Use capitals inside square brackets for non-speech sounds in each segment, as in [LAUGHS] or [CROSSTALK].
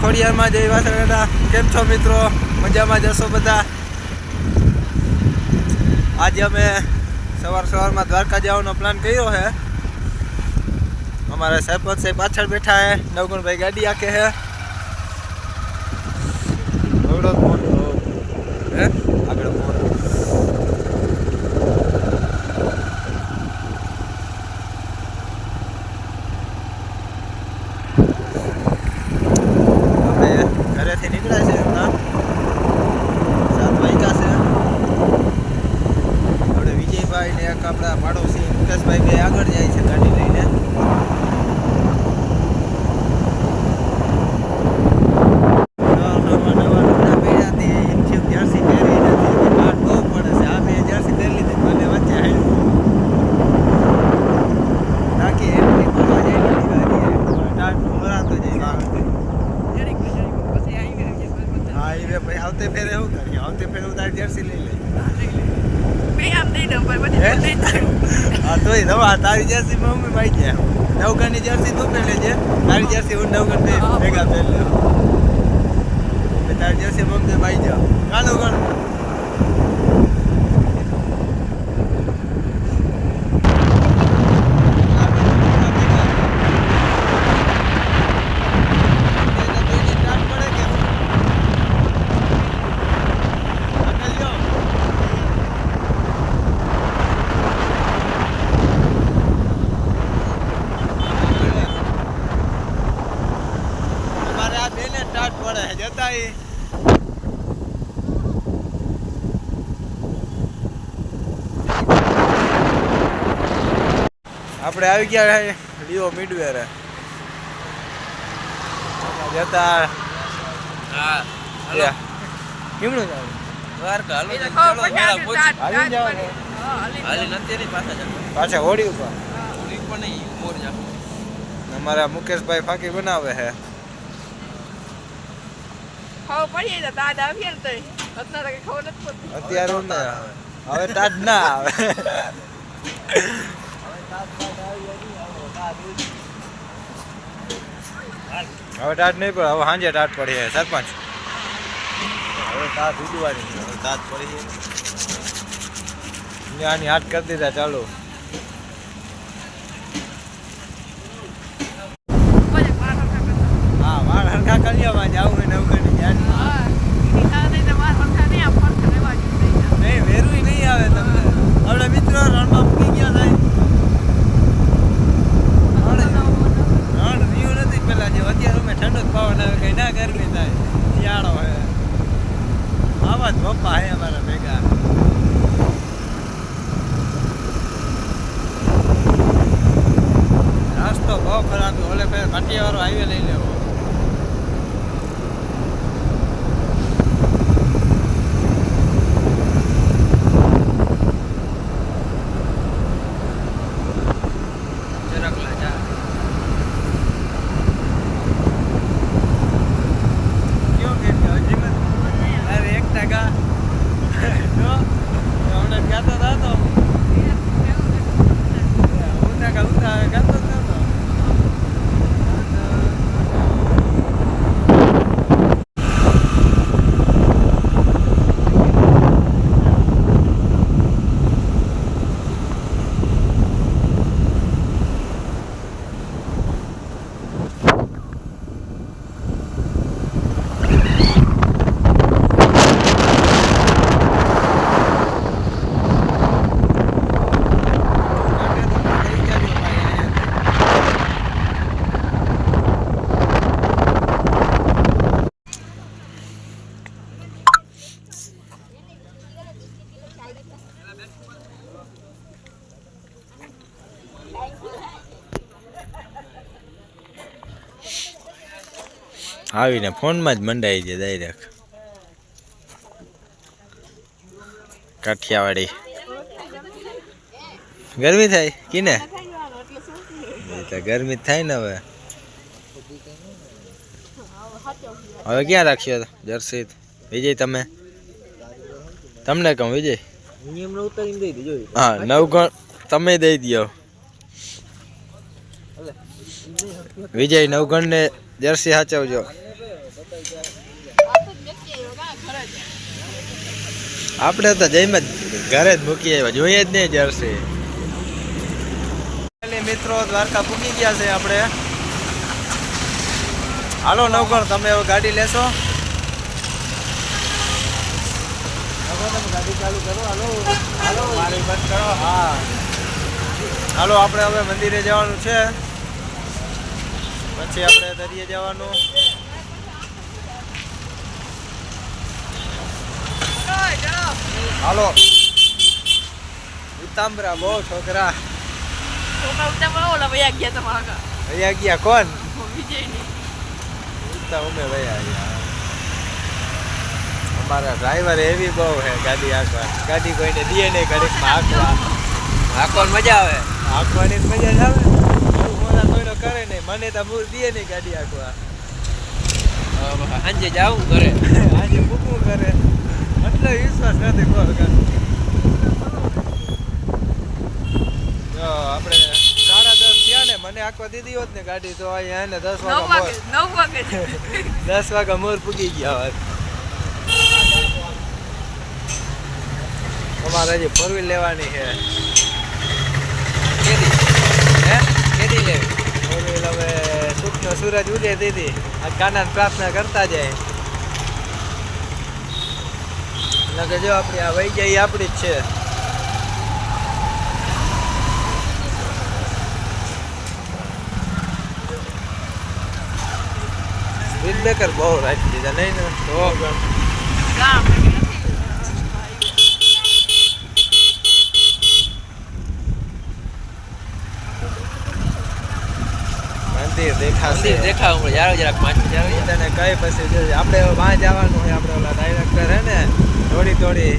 ખોડિયારમાં જય વાસણા કેમ છો મિત્રો? મજામાં જશો બધા? આજે અમે સવાર સવારમાં દ્વારકા જવાનો પ્લાન કર્યો છે. અમારા સરપંચ સાહેબ પાછળ બેઠા હે નવગુણભાઈ ગાડી આખે હે જ હે આગળ મોટો અમે ઘરેથી નીકળ્યા છે હમણાં સાત વાગ્યા છે આપણે વિજયભાઈ ને એક આપણા પાડોશી મુકેશભાઈ બે આગળ જાય છે ગાડી લઈને નવા નવા નવા લુગડા પહેર્યા તે એમ છે કે જર્સી પહેરી નથી કાટ બહુ પડે છે આ બે જર્સી પહેરી લીધી મને વચ્ચે હાલ્યું નાખી એન્ટ્રી મારવા જાય નથી ગાડી ટાટ ભરાતો જાય વાહન હા એ બે પછી આવતે ફેરે એવું કરીએ આવતે ફેરે હું તારી જર્સી લઈ લઈ હા તોય દવા તારી જર્સી મમ્મી ભાઈ ગયા. નવગણની જર્સી તું પહેલે છે તારી જર્સી હું નવગણ [LAUGHS] ભેગા પહેર લે તારી જર્સી મમ્મી ભાઈ જાઓ કાનો ગણ મારે આ બેને ટાટ પડે જતા આપણે આવી ગયા છે લિયો મિડવેર. જતા યા. કેમનું જાવ? હાલી જવાનું. પાછા હોડી ઉપર. અમારા મુકેશભાઈ ફાકી બનાવે છે. અત્યારે હું ને હવે તાજ ના આવે. હવે ટાટ નહીં પડે હવે સાંજે ટાટ પડી જાય. સરપંચ. હવે તાજ ઉડવાની હવે તાજ પડી જાય. આની હાથ કરી દીધા ચાલો. હા વાળ હરખા કલ્યામાં જવું હોય નવકરની આવે આવે આવા રસ્તો બહુ ખરાબ. ઓલે પેલા કાઠિયાવાળો હાઈવે લઈ લેવો કયો કે હજી મત અરે એક ટકા જો હમણાં કહેતો હતો ઉતા કા ઉતા કહેતો જ નતો આવીને ફોનમાં જ મંડાઈ જાય ડાયરેક્ટ કાઠિયાવાડી. ગરમી થાય કીને? તો ગરમી થાય ને હવે. હવે ક્યાં રાખ્યો જર્સી વિજય તમે? તમને કહું વિજય? હા નવગણ તમે દઈ દો વિજય નવગણ ને જર્સી સાચવજો આપણે તો જઈને ઘરે જ મૂકી આવ્યા, જોઈએ જ નહીં જર્સી મિત્રો દ્વારકા પૂકી ગયા છે આપણે. હાલો, નવગણ, તમે હવે ગાડી લેશો? ગાડી ચાલુ કરો. હાલો. મારી બંધ કરો, હા. હાલો, આપણે હવે મંદિરે જવાનું છે. પછી આપણે દરિયે જવાનું. હાલો. ઉતાંબરા બહુ છોકરા. છોકરા ઉતા ઓલા વયા ગયા તમારા ગયા કોણ? વિજયની. ઉતા અમે વયા ગયા. અમારા ડ્રાઈવર એવી બહુ હે ગાડી હાંકવા. ગાડી કોઈને દે નહીં ઘડીક હાંકવા. હાંકવાની મજા આવે. હાંકવાની મજા જ આવે. મોડા કોઈનો કરે નહીં. મને તો મૂળ દે નહીં ગાડી હાંકવા. સાંજે જાવું કરે આજે મૂકવું કરે એટલો વિશ્વાસ નથી બોલ આપણે સાડા દસ થયા ને મને આખવા દીધી હોત ને ગાડી તો અહીંયા એને દસ વાગે નવ વાગે. [LAUGHS] દસ વાગ્યા મોર પૂગી ગયા હોત અમારે હજી ફોર વ્હીલ લેવાની છે. કેદી? હે? કેદી લેવી? ફોર વ્હીલ હવે સુખનો સૂરજ ઉદય દીધી. આ કાનાને પ્રાર્થના કરતા જાય. એટલે જો આપણી આ વહી જાય આપણી જ છે. સ્પીડ બ્રેકર બહુ રાખી દીધા નહીં ને? તો મંદિર દેખાવ હમણાં જરાક પાંચ તને કઈ પછી આપણે વાં જવાનું હોય આપણે ઓલા ડાયરેક્ટર હે ને થોડી થોડી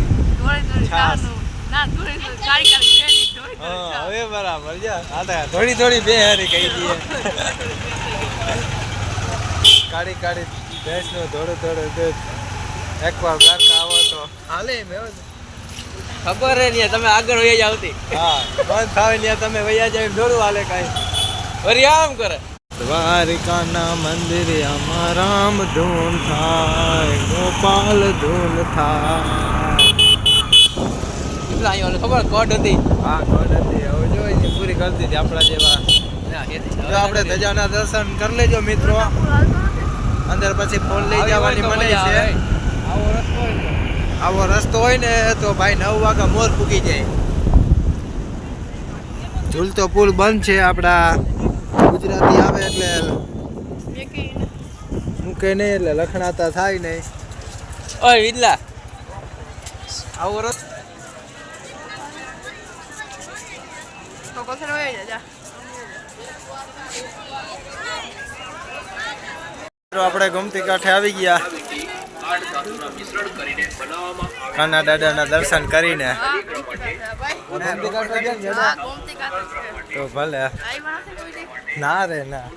છાસ. હવે બરાબર થોડી થોડી બે હારી કહી દઈએ. કાઢી ભેંસનું થોડું થોડું દૂધ. એકવાર દ્વારકા આવો તો. હાલે એવું ખબર હે ને તમે આગળ વહી આવતી હા બંધ થાય ને તમે વૈયા જાય થોડું હાલે કાંઈ. વરી આમ કરે. દ્વારિકાના મંદિરે આમાં રામ ધૂન થાય ગોપાલ ધૂન થાય. ખબર કોડ હતી? હા કોડ હતી. હવે જો પૂરી કરી દીધી આપણા જેવા. જો આપણે ધજાના દર્શન કરી લેજો મિત્રો. અંદર પછી ફોન લઈ જવાની મને છે. આવો. રસ્તો હોય ને આવો રસ્તો હોય ને તો ભાઈ નવ વાગ્યા મોર ફૂકી જાય. ઝૂલતો પુલ બંધ છે આપણા. ગુજરાતી આવે એટલે. મૂકે નહીં એટલે લખણાતા થાય નહીં. ઓય વિદલા. આવો રસ આપણે ગમતી કાંઠે આવી ગયા. કાના દાદાના દર્શન કરીને. કાંઠે ગયા ને કાંઠે છે. તો ભલે? ના રે ના.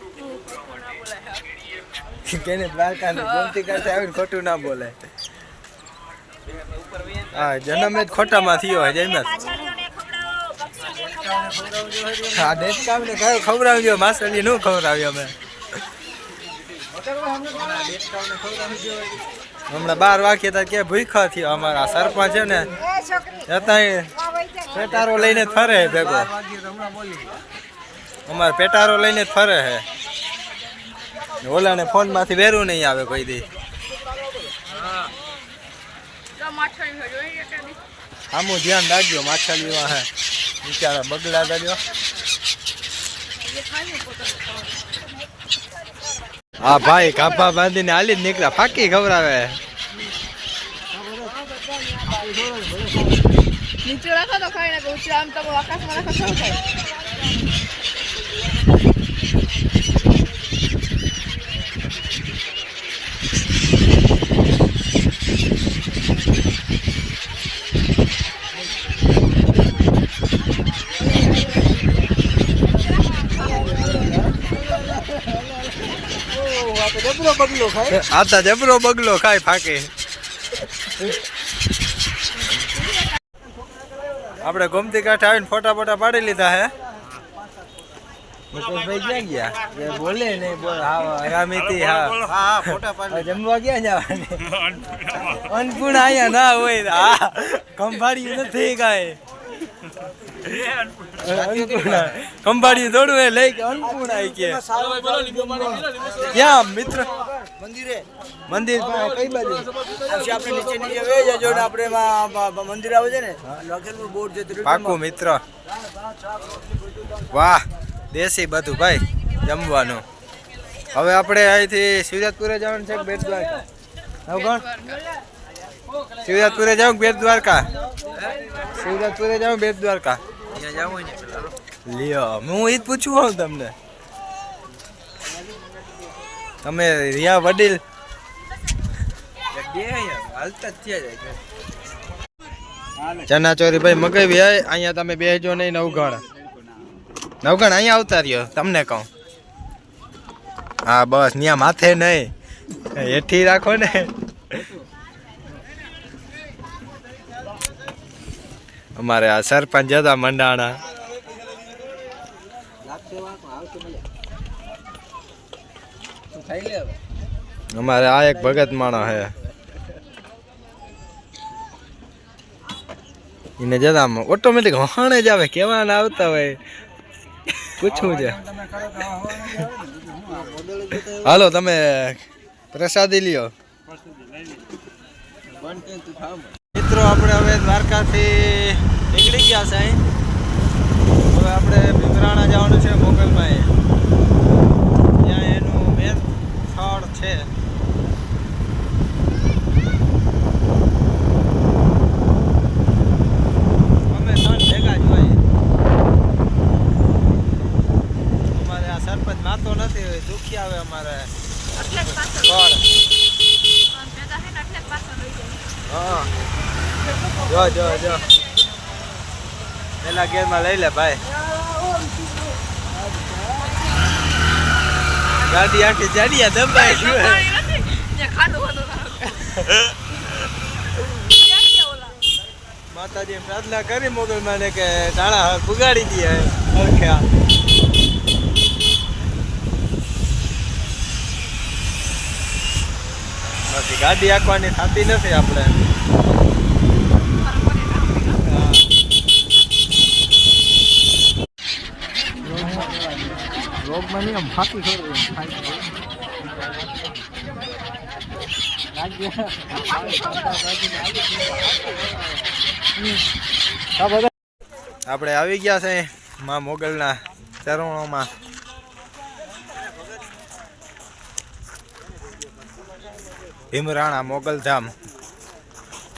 કેને બોલાય. ને ગમતી કાંઠે આવીને ખોટું ના બોલે હા જન્મ જ ખોટામાં થયો હોય જેમ હા હા દેશકામને કયો ખવડાવજો માસલી નું ખવડાવ્યો અમે? હમણાં બાર વાગ્યા તા કે ભૂખા થયો અમારા સરપંચ છે ને જતાંય પેટારો લઈને ફરે ભેગો. અમારે પેટારો લઈને જ ફરે છે ઓલાને ફોનમાંથી વેરું નહીં આવે કોઈ દી. તો માછલી હોય, જોઈ લે કદી. આમું ધ્યાન રાખજો માછલીમાં હે. બિચારા બગલા કરજો હા ભાઈ કાપા બાંધીને હાલી જ નીકળ્યા. ફાકી ખવડાવે. નીચે રાખો તો ખાઈ નાખો ઊંચું આમ તમે આકાશમાં રાખો તો શું થાય? આ તો જબરો બગલો ખાય ફાકે. આપણે ગોમતી કાંઠે આવીને ફોટા ફોટા પાડી લીધા હે. મુકેશભાઈ ક્યાં ગયા? બોલે ને બોલ હા આગામીથી હા હા. ફોટા હવે જમવા ક્યાં જવાની? અન્નપૂર્ણા અહીંયા ના હોય હા. કંભાળ્યું નથી કાંઈ. અન્નપૂર્ણા દોડવે એ લઈ કે અન્નપૂર્ણા કે. ક્યાં મિત્ર? મંદિરે. મંદિર કઈ બાજુ? આપણે નીચે નીચે વે જજો ને આપણે મંદિર આવે છે ને લખેલું બોર્ડ છે પાકું મિત્ર. વાહ દેશી બધું ભાઈ જમવાનું. હવે આપણે અહીંથી શિવરાજપુરે જવાનું છે બેટ દ્વારકા નવગણ શિવરાજપુરે જાવ બેટ દ્વારકા શિવરાજપુરે જાવ બેટ દ્વારકા. લ્યો હું એ જ પૂછું હોઉં તમને. તમે રિયા વડીલ. ચના ચોરી ભાઈ મગાવી અહીંયા તમે બેહજો નહીં નવગણ. નવગણ અહીંયા આવતા રહ્યો તમને કહું. હા બસ ત્યાં માથે નહીં. હેઠી રાખો ને. અમારે આ સરપંચ હતા મંડાણા. અમારે આ એક ભગત માણસ હે. એને જતા ઓટોમેટિક વહાણે જ આવે કેવા ના આવતા હોય. પૂછવું છે. હાલો, તમે પ્રસાદી લ્યો. મિત્રો, આપણે હવે દ્વારકાથી નીકળી ગયા અહીં. હવે આપણે ભીમરાણા જવાનું છે મોગલમાં ત્યાં એનું મેન સ્થળ છે. અમે ત્રણ ભેગા જ હોય અમારે આ સરપંચ માતો નથી દુખી આવે અમારે એટલે જ પાછળ સ્થળ આમ ભેગા થઈને એટલે જ પાછળ રહી જાય. હા જો જો જો. પેલા ગેરમાં લઈ લે ભાઈ. ગાડી આખી જાડિયા દબાઈ. માતાજી પ્રાર્થના કરી મોગલ માને કે ટાણા હાથ દે ઓળખ્યા બાકી ગાડી આંકવાની થતી નથી આપણે. રોગમાં નહીં આમ ફાંકી આપણે આવી ગયા છે માં મોગલના ચરણોમાં. ભીમરાણા મોગલધામ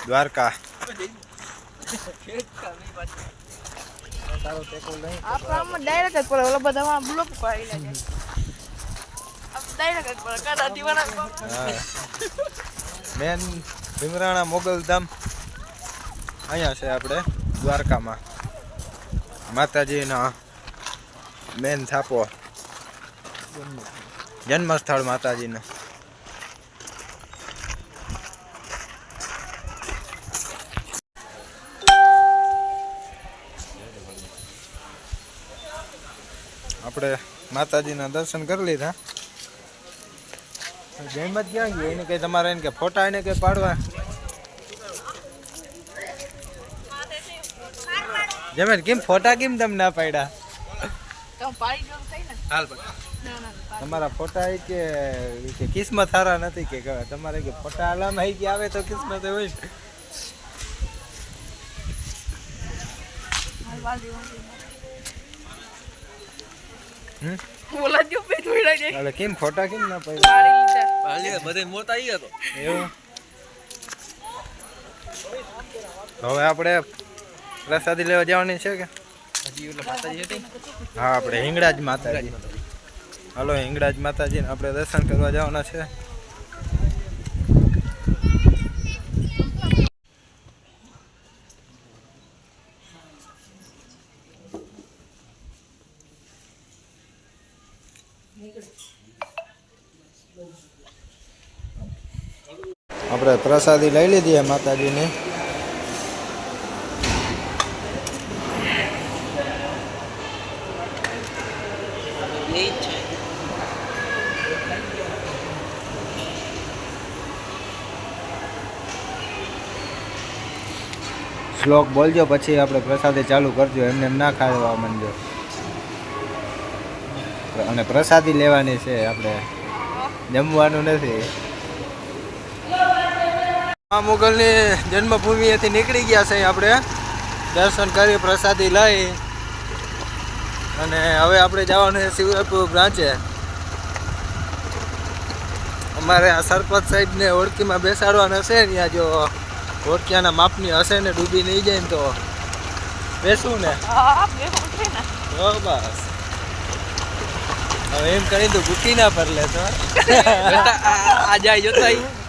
દ્વારકા. આપણે આમાં ડાયરેક્ટ જ પડે. ઓલો બધા ઉપર આવી જાય. આમ જ પડે. કાંટા દીવાના મેન ભીમરાણા મોગલધામ. અહીંયા છે આપણે દ્વારકામાં. માતાજીના મેન થાપો. જન્મસ્થળ માતાજીનો. આપણે માતાજીના દર્શન કરી લીધા. જયમત ક્યાં ગયો એને કઈ તમારે એને કે ફોટા એને કઈ પાડવા? જમે કેમ ફોટા કેમ તમે ના પાડ્યા. તમારા ફોટા એ કે કિસ્મત હારા નથી કે તમારે કે ફોટા આલામ આવી કે આવે તો કિસ્મત હોય ને. જો. એટલે કેમ ખોટા કેમ ના પાડી લીધા. હાલ બધે મોત આવી ગયો એવું? હવે આપણે પ્રસાદી લેવા જવાની છે કે? હજી ઓલા માતાજી હતી? હા આપણે હિંગળાજ માતાજી. હાલો હિંગળાજ માતાજીને આપણે દર્શન કરવા જવાના છે. આપણે પ્રસાદી લઈ લીધી છે માતાજીની. શ્લોક બોલજો, પછી આપણે પ્રસાદી ચાલુ કરજો, એમને એમ ના ખાવા માંડજો અને પ્રસાદી લેવાની છે, આપણે જમવાનું નથી. આ મુગલની જન્મભૂમિએથી નીકળી ગયા છે આપણે. દર્શન કરી પ્રસાદી લઈ અને હવે આપણે જવાનું છે શિવરાજપુર બ્રાંચે. અમારે આ સરપંચ સાહેબને ઓળખીમાં બેસાડવાના છે ત્યાં જો ઓળખિયાના માપની હશે ને ડૂબી નહીં જાય ને તો બેસું ને. હા બેસું છે ને. તો બસ. હવે એમ કરી તો ભૂકી ના પર લે તો. [LAUGHS] આ જાય જોતા.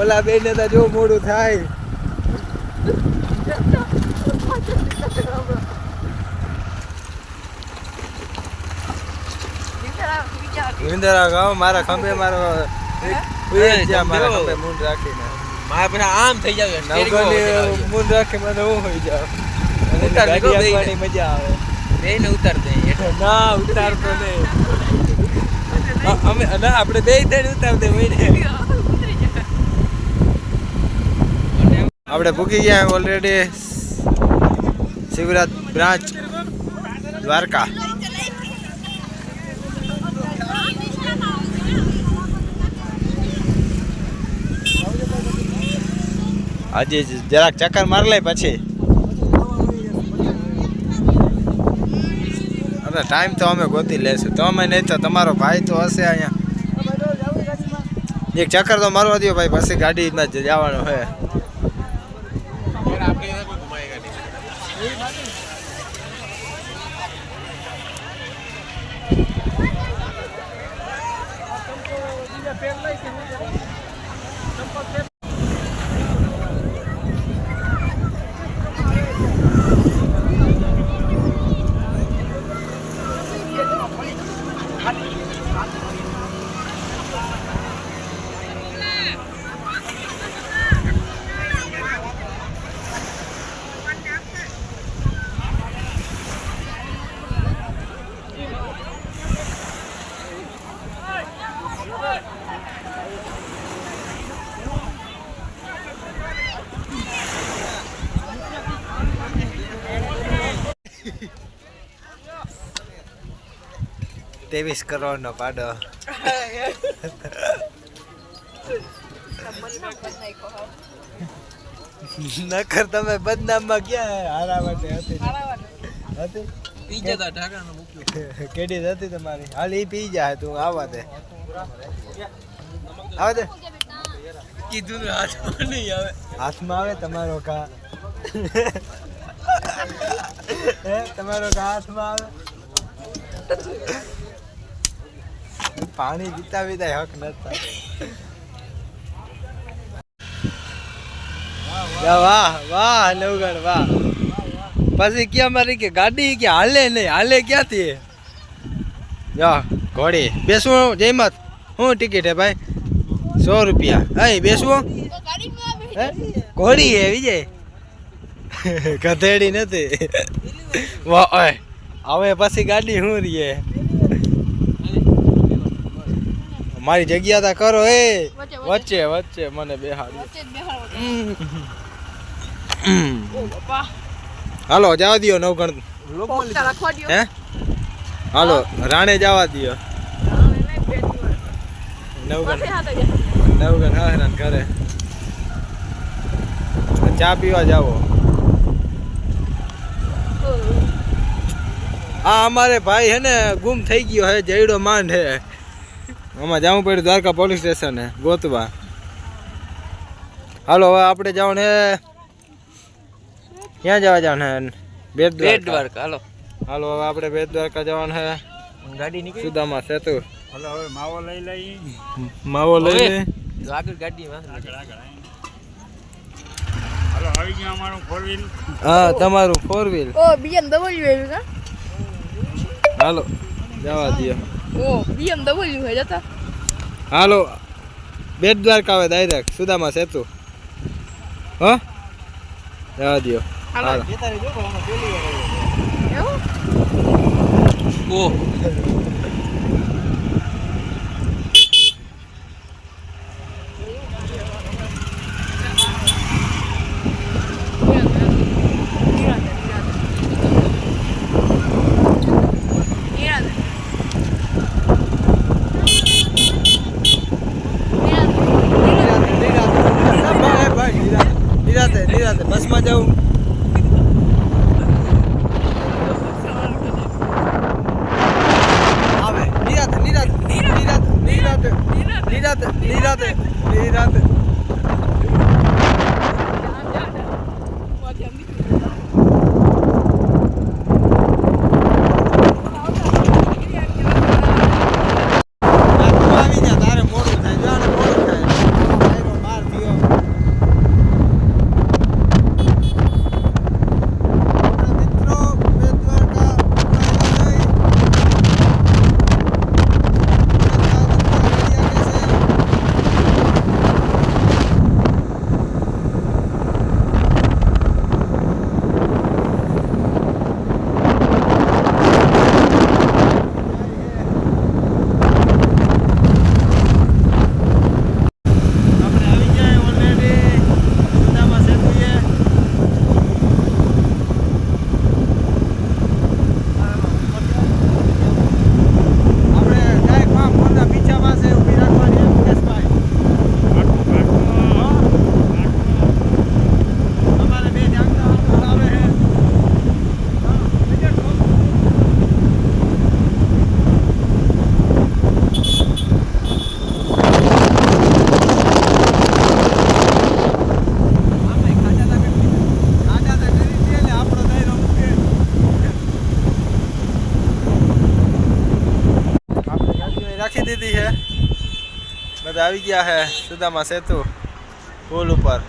ઓલા બેન ને તો જો મોડું થાય. વિંદરા ગામ મારા ખંભે મારો ઉઈ જ જા મારા ખંભે મૂંડ રાખીને. મારા પેલા આમ થઈ માં મૂંડ રાખી મને હું હોઈ ઉતાર ગાડી. હાંકવાની મજા આવે. બેયને ઉતાર દે. ના ઉતારતો નહીં. અમે ના આપણે બે થઈને ઉતાર દે હોય ને. આપણે ભૂકી ગયા ઓલરેડી શિવરાજ બ્રાન્ચ દ્વારકા. આજે જરાક ચક્કર માર લે પછી. અરે ટાઈમ તો અમે ગોતી લેશું. તો અમે નહીં તો તમારો ભાઈ તો હશે અહીંયા. એક ચક્કર તો મારવા દો ભાઈ, પછી ગાડીમાં જવાનું હોય. Pendek. ત્રેવીસ કરોડનો પાડો નકર તમે બદનામમાં ક્યાં હારા માટે હતી. કેડી હતી તમારી? હાલ ઈ પી જાય તું આવા દે. આવા દે. કીધું હાથમાં નહીં આવે. હાથમાં આવે તમારો કા તમારો કા હાથમાં આવે? પાણી પીતા પીતા હક નતા વાહ વાહ, નવગણ, વાહ. પછી ક્યાં મારી કે ગાડી કે હાલે નહીં, હાલે ક્યાંથી? જા, ઘોડી બેસવું જયમત. શું ટિકિટ હે ભાઈ? સો રૂપિયા. અહીં બેસવું ઘોડી હે, વિજય. [LAUGHS] ગધેડી નથી. વાહ હવે પછી ગાડી શું રીએ? મારી જગ્યા તા કરો એ. વચ્ચે, વચ્ચે. મને બેહાડી હાલો જવા દ્યો નવગણ. હે? હાલો રાણે જવા પર. નવગણ. નવગણ હા હેરાન કરે ચા પીવા જાવો. આ અમારે ભાઈ હે ને ગુમ થઈ ગયો હે જયડો માંડ હે. આમાં જવું પડ્યું દ્વારકા પોલીસ સ્ટેશને ગોતવા. હાલો હવે આપણે જવાનું ને ક્યાં જવા જવાનું હે બેટ દ્વારકા. હાલો. હાલો હવે આપણે બેટ દ્વારકા જવાનું હે ગાડી નીકળી. સુદામા સેતુ. હાલો હવે માવો લઈ લઈ. માવો લઈ લઈ. લે આગળ ગાડીમાં હલો આગળ ગયું અમારું ફોર વ્હીલ હા તમારું ફોર વ્હીલ ઓ આવ્યું હાલો જવા દો ઓ BMW હે જતા. હાલો બેટ દ્વારકા આવે ડાયરેક્ટ સુદામા સેતુ. હ? જવા દો હાલો. એવું? ઓ. lima રાખી દીધી છે. બધા આવી ગયા છે, સુદામા સેતુ, પુલ ઉપર.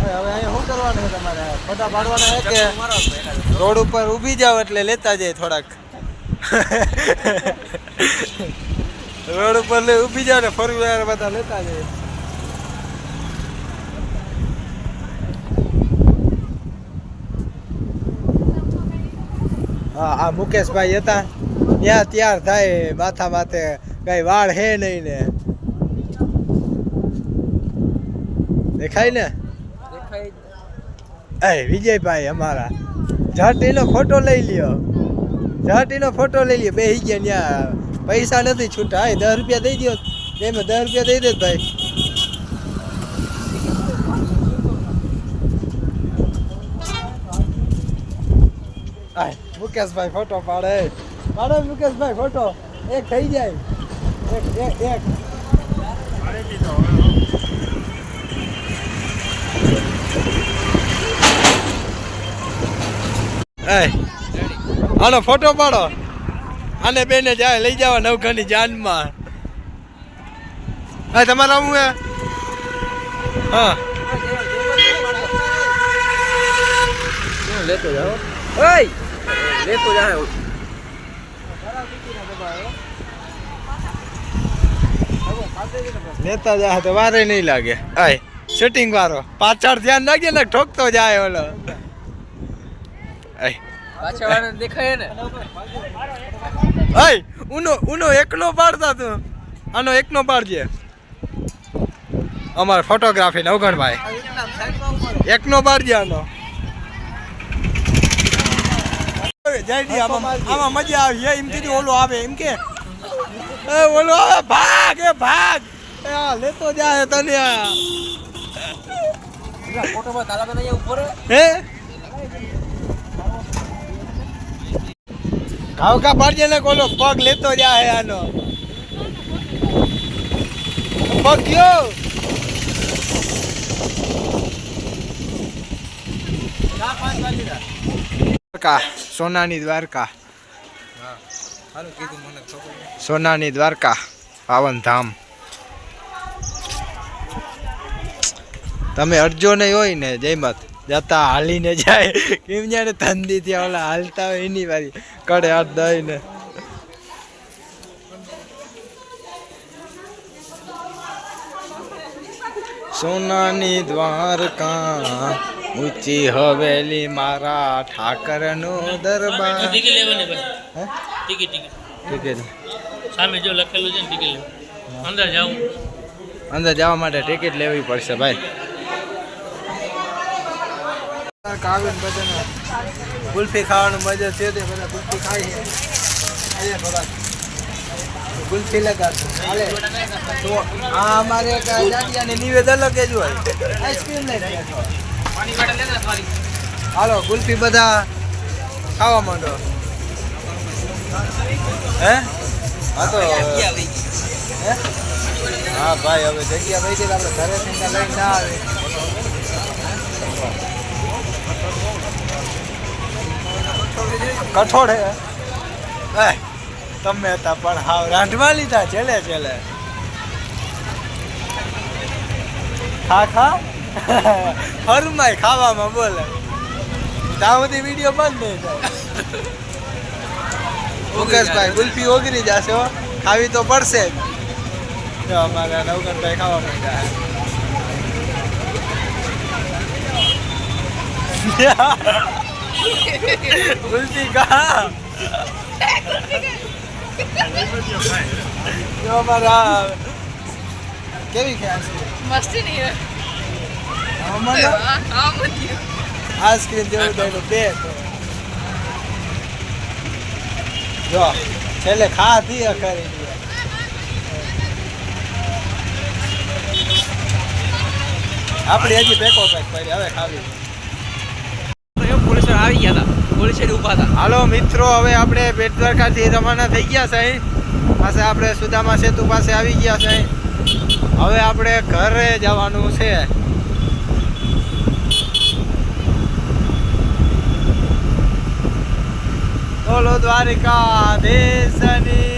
હવે અહીંયા શું કરવાનું છે તમારે? ફોટા પાડવાના રોડ ઉપર ઊભી જાવ એટલે લેતા જાય થોડાક? રોડ ઉપર લે ઊભી જાવ ને ફોર બધા લેતા જાય. હા, આ મુકેશભાઈ હતા. ત્યાં તૈયાર થાય માથા માથે કઈ વાળ હે નહીં ને. દેખાય ને? એ વિજયભાઈ અમારા. જટીનો ફોટો લઈ લ્યો. જટીનો ફોટો લઈ લ્યો. બે ગયા ત્યાં. પૈસા નથી છૂટા. એ દસ રૂપિયા દઈ દો એમાં દસ રૂપિયા દઈ દે ભાઈ. મુકેશભાઈ ફોટો પાડે. પાડે મુકેશભાઈ ફોટો એક થઈ જાય. એક એક એક. મારી આનો ફોટો પાડો. આને બેને જાય લઈ જાવ નવખાની જાનમાં. હા તમારા હું હે? હા. લેતો જાઓ. લેતો જાઓ. લેતા જાય તો વારે નહીં લાગે. આય સેટિંગ વાળો પાછળ ધ્યાન લાગે ને ઠોકતો જાય ઓલો. આય. પાછળ વાળાને દેખાય ને? આય ઉનો ઉનો એકનો પાડતા તું. આનો એકનો પાડજે. અમાર ફોટોગ્રાફી નવગણભાઈ એકનો પાડજે આનો. આમાં આમાં મજા આવી. એમ કીધું ઓલો આવે એમ કે. એ બોલો ભાગ એ ભાગ. એ આ લેતો જાય તને ફોટોમાં તારા બેન અહીંયા ઉપર હે? ઘાવ કા પાડજે ને કોલો પગ લેતો જાય આનો. પગ ગયો. દ્વારકા સોનાની દ્વારકા. હારું કીધું મને. સોનાની દ્વારકા પાવન ધામ તમે અડજો નહીં હોય ને જયમત. જતા હાલીને જાય. કેમ જાણે ત્યાં ઓલા હાલતા હોય એની વારી. કડે હાથ દઈ ને સોનાની દ્વારકા ઊંચી હવેલી મારા ઠાકરનો દરબાર. Ticket ticket. ટિકિટ. સામે જો લખેલું છે ને ટિકિટ અંદર જવું અંદર જવા માટે ટિકિટ લેવી પડશે ભાઈ. કાવ્યન બધાને ગુલ્ફી ખાવાનું મજા છે તે બધા ગુલ્ફી ખાઈ છે. લગાડશું. હાલે. તો આ અમારે એક નિવેદ અલગ જ હોય. આઈસ્ક્રીમ લઈ હાલો ગુલ્ફી બધા ખાવા માંડો. હે? હા તો હે? ભાઈ હવે જગ્યા ભાઈ છે આપણે ઘરે લઈને ના આવે. કઠોળ હે? તમે હતા પણ હાવ રાંધવા લીધા છેલ્લે છેલ્લે. ખા ખા? હરમાય ખાવામાં બોલે. ત્યાં સુધી વીડિયો બંધ નહીં થાય. મુકેશભાઈ ગુલ્ફી ઓગરી જશે હો. ખાવી તો પડશે જ. જો અમારા નવગણભાઈ ખાવા મળ્યા ગુલ્ફી કા અમારા કેવી છે મસ્તી નહીં અમારા હા મત આઈસ્ક્રીમ જેવું દઈનું બે જો છેલ્લે ખાધી કરી આપણે હજી પેકો પેક કરી હવે ખાવી. પોલીસ આવી ગયા હતા. પોલીસ ઊભા હતા. હાલો મિત્રો હવે આપણે બેટ દ્વારકાથી રવાના થઈ ગયા સાહેબ પાસે આપણે સુદામા સેતુ પાસે આવી ગયા સાહેબ હવે આપણે ઘરે જવાનું છે. બોલો દ્વારિકા દેશની